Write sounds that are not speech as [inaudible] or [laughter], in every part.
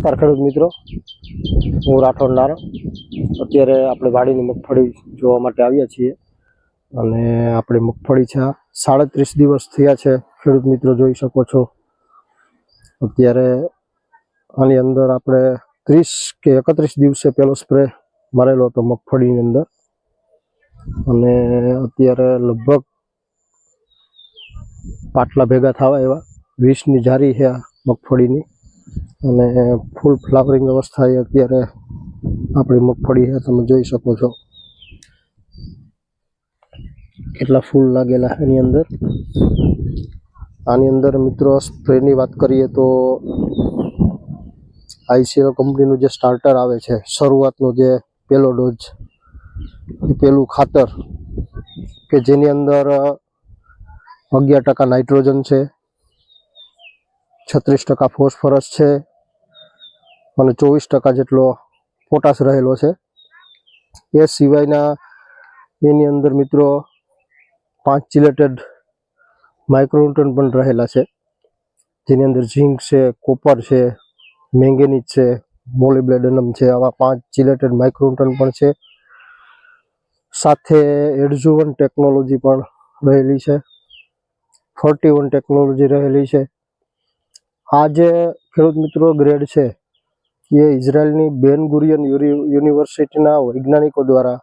નમસ્કાર ખેડૂત મિત્રો. હું રાઠોડ નારણ અત્યારે આપણે વાડીની મગફળી જોવા માટે આવ્યા છીએ. અને આપણે મગફળી છે સાડત્રીસ દિવસ થયા છે. ખેડૂત મિત્રો જોઈ શકો છો. અત્યારે આની અંદર આપણે ત્રીસ કે એકત્રીસ દિવસે પહેલો સ્પ્રે મારેલો હતો મગફળીની અંદર. અને અત્યારે લગભગ પાટલા ભેગા થવા એવા. વીસની જારી છે મગફળીની. અને ફૂલ ફ્લાવરિંગ અવસ્થા એ અત્યારે આપણી મગફળી છે, તમે જોઈ શકો છો. કેટલા ફૂલ લાગેલા એની અંદર. આની અંદર મિત્રો સ્પ્રેની વાત કરીએ તો આઈસીએલ કંપનીનું જે સ્ટાર્ટર આવે છે, શરૂઆતનો જે પહેલો ડોઝ પેલું ખાતર, કે જેની અંદર અગિયાર ટકા નાઇટ્રોજન છે, છત્રીસ ટકા ફોસ્ફરસ છે અને ચોવીસ ટકા જેટલો પોટાશ રહેલો છે. એ સિવાયના એની અંદર મિત્રો પાંચ ચિલેટેડ માઇક્રોન્યુટ્રન પણ રહેલા છે. જેની અંદર ઝીંક છે કોપર છે મેંગેનીઝ છે મોલિબ્લેડનમ છે, આવા પાંચ ચિલેટેડ માઇક્રોન્યુટ્રન પણ છે. સાથે એડઝુવન ટેકનોલોજી પણ રહેલી છે. ફોર્ટી વન ટેકનોલોજી રહેલી છે. આ જે ખેડૂત મિત્રો ગ્રેડ છે એ ઇઝરાયલની બેન ગુરિયન યુનિવર્સિટીના વૈજ્ઞાનિકો દ્વારા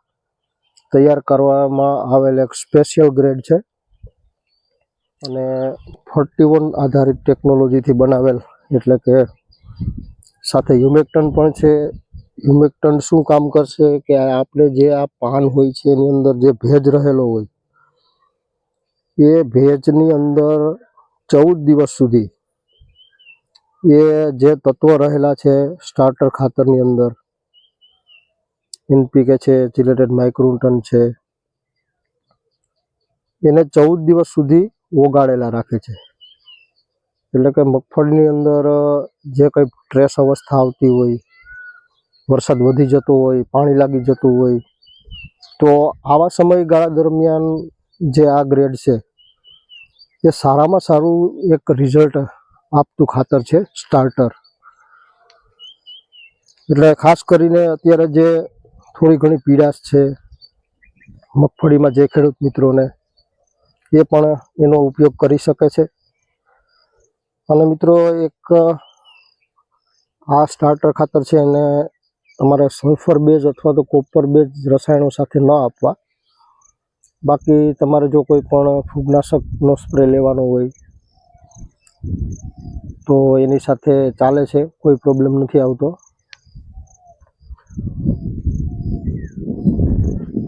તૈયાર કરવામાં આવેલ એક સ્પેશિયલ ગ્રેડ છે. અને ફોર્ટી વન આધારિત ટેકનોલોજીથી બનાવેલ, એટલે કે સાથે હ્યુમેક્ટન પણ છે. હ્યુમેક્ટન શું કામ કરશે કે આપણે જે આ પાન હોય છે, એની અંદર જે ભેજ રહેલો હોય, એ ભેજની અંદર ચૌદ દિવસ સુધી એ જે તત્વો રહેલા છે સ્ટાર્ટર ખાતરની અંદર, એનપીકે છે ચિલેટેડ માઇક્રોન્ટન છે, એને ચૌદ દિવસ સુધી ઓગાળેલા રાખે છે. એટલે કે મગફળીની અંદર જે કંઈ ટ્રેસ અવસ્થા આવતી હોય, વરસાદ વધી જતો હોય, પાણી લાગી જતું હોય, તો આવા સમયગાળા દરમિયાન જે આ ગ્રેડ છે, એ સારામાં સારું એક રિઝલ્ટ આપતું ખાતર છે સ્ટાર્ટર એટલે ખાસ કરીને અત્યારે જે થોડી ઘણી પીડાશ છે, મગફળીમાં જે ખેડૂત મિત્રોને, એ પણ એનો ઉપયોગ કરી શકે છે. અને મિત્રો એક, આ સ્ટાર્ટર ખાતર છે એને તમારે સલ્ફર બેઝ અથવા તો કોપર બેઝ રસાયણો સાથે ન આપવા. બાકી તમારે જો કોઈ પણ ફૂગનાશકનો સ્પ્રે લેવાનો હોય તો એની સાથે ચાલે છે, કોઈ પ્રોબ્લેમ નથી આવતો.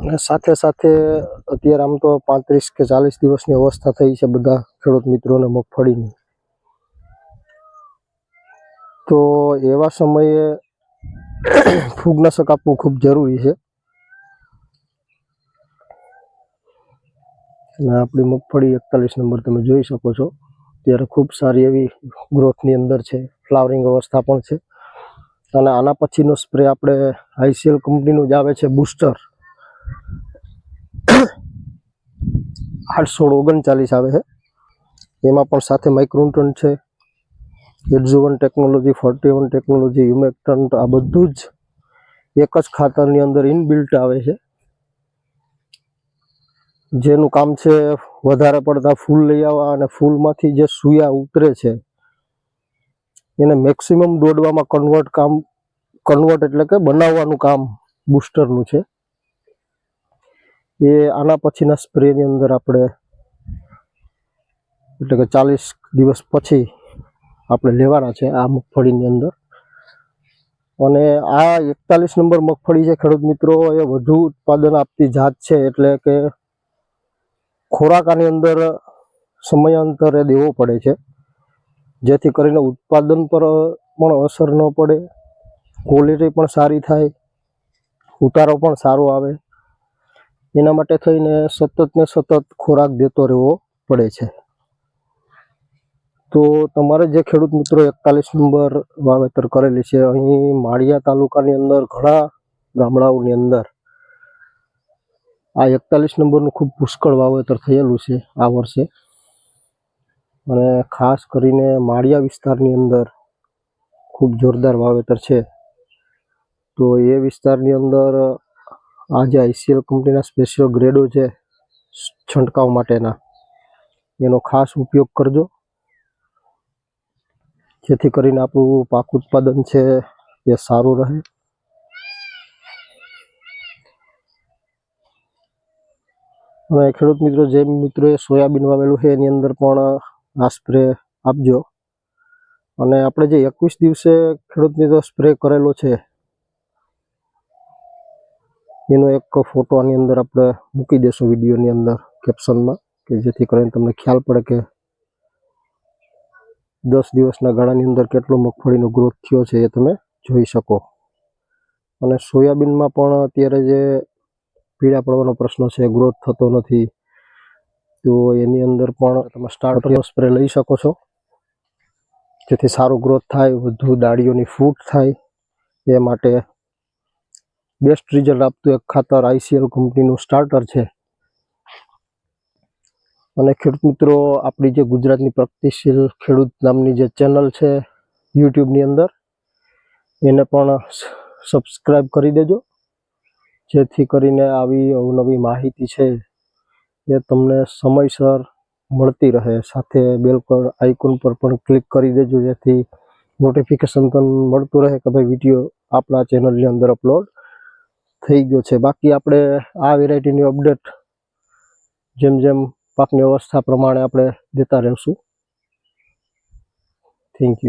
અને સાથે સાથે અત્યારે આમ તો પાંત્રીસ કે ચાલીસ દિવસની અવસ્થા થઈ છે બધા ખેડૂત મિત્રોને મગફળીની. તો એવા સમયે [coughs] ફૂગનાશક આપવું ખૂબ જરૂરી છે. અને આપણી મગફળી એકતાલીસ નંબર તમે જોઈ શકો છો. ત્યારે ખૂબ સારી એવી ગ્રોથની અંદર છે ફ્લાવરિંગ અવસ્થા પણ છે. અને આના પછીનો સ્પ્રે આપણે આઈસીએલ કંપનીનું જ આવે છે બુસ્ટર આઠસો ઓગણચાલીસ આવે છે. એમાં પણ સાથે માઇક્રોન્ટન છે એડઝુવન ટેકનોલોજી ફોર્ટી વન ટેકનોલોજી યુમેક્ટન આ બધું જ એક જ ખાતરની અંદર ઇનબિલ્ટ આવે છે. જેનું કામ છે વધારે પડતા ફૂલ લઈ આવવા અને ફૂલમાંથી જે સુયા ઉતરે છે, એને મેક્સિમમ દોડવામાં કન્વર્ટ કામ કન્વર્ટ એટલે કે બનાવવાનું કામ બુસ્ટરનું છે. એ આના પછીના સ્પ્રેની અંદર આપણે, એટલે કે ચાલીસ દિવસ પછી આપણે લેવાના છે આ મગફળીની અંદર. અને આ એકતાલીસ નંબર મગફળી છે ખેડૂત મિત્રો, એ વધુ ઉત્પાદન આપતી જાત છે એટલે કે ખોરાક આની અંદર સમયાંતરે દેવો પડે છે. જેથી કરીને ઉત્પાદન પર પણ અસર ન પડે. ક્વોલિટી પણ સારી થાય. ઉતારો પણ સારો આવે. એના માટે થઈને સતત ને સતત ખોરાક દેતો રહેવો પડે છે. તો તમારે જે ખેડૂત મિત્રો એકતાલીસ નંબર વાવેતર કરેલી છે, અહીં માળિયા તાલુકાની અંદર ઘણા ગામડાઓની અંદર આ એકતાલીસ નંબરનું ખૂબ પુષ્કળ વાવેતર થયેલું છે આ વર્ષે. અને ખાસ કરીને માળિયા વિસ્તારની અંદર ખૂબ જોરદાર વાવેતર છે. તો એ વિસ્તારની અંદર આ જે આઈસીએલ કંપનીના સ્પેશિયલ ગ્રેડો છે છંટકાવ માટેના, એનો ખાસ ઉપયોગ કરજો. જેથી કરીને આપણું પાક ઉત્પાદન છે એ સારું રહે. અને ખેડૂત મિત્રો, જે મિત્રોએ સોયાબીન વાવેલું છે, એની અંદર પણ આ સ્પ્રે આપજો. અને આપણે જે એકવીસ દિવસે ખેડૂત મિત્રો સ્પ્રે કરેલો છે, એનો એક ફોટો આની અંદર આપણે મૂકી દેશું વિડીયોની અંદર કેપ્શનમાં કે જેથી કરીને તમને ખ્યાલ પડે કે દસ દિવસના ગાળાની અંદર કેટલો મગફળીનો ગ્રોથ થયો છે એ તમે જોઈ શકો. અને સોયાબીનમાં પણ અત્યારે જે પીળા પડવાનો પ્રશ્ન છે ગ્રોથ થતો નથી. તો એની અંદર પણ તમે સ્ટાર્ટરનો સ્પ્રે લઈ શકો છો. જેથી સારો ગ્રોથ થાય, વધુ ડાળીઓની ફૂટ થાય. એ માટે બેસ્ટ રિઝલ્ટ આપતું એક ખાતર આઈસીએલ કંપનીનું સ્ટાર્ટર છે. અને ખેડૂત મિત્રો, આપણી જે ગુજરાતની પ્રગતિશીલ ખેડૂત નામની જે ચેનલ છે યુટ્યુબની અંદર, એને પણ સબસ્ક્રાઈબ કરી દેજો. જેથી કરીને આવી અવનવી માહિતી છે એ તમને સમયસર મળતી રહે. સાથે બેલ પર આઇકોન પર પણ ક્લિક કરી દેજો, જેથી નોટિફિકેશન પણ મળતું રહે કે ભાઈ વીડિયો આપણા ચેનલની અંદર અપલોડ થઈ ગયો છે. બાકી આપણે આ વેરાયટીની અપડેટ જેમ જેમ પાકની અવસ્થા પ્રમાણે આપણે દેતા રહીશું. Thank you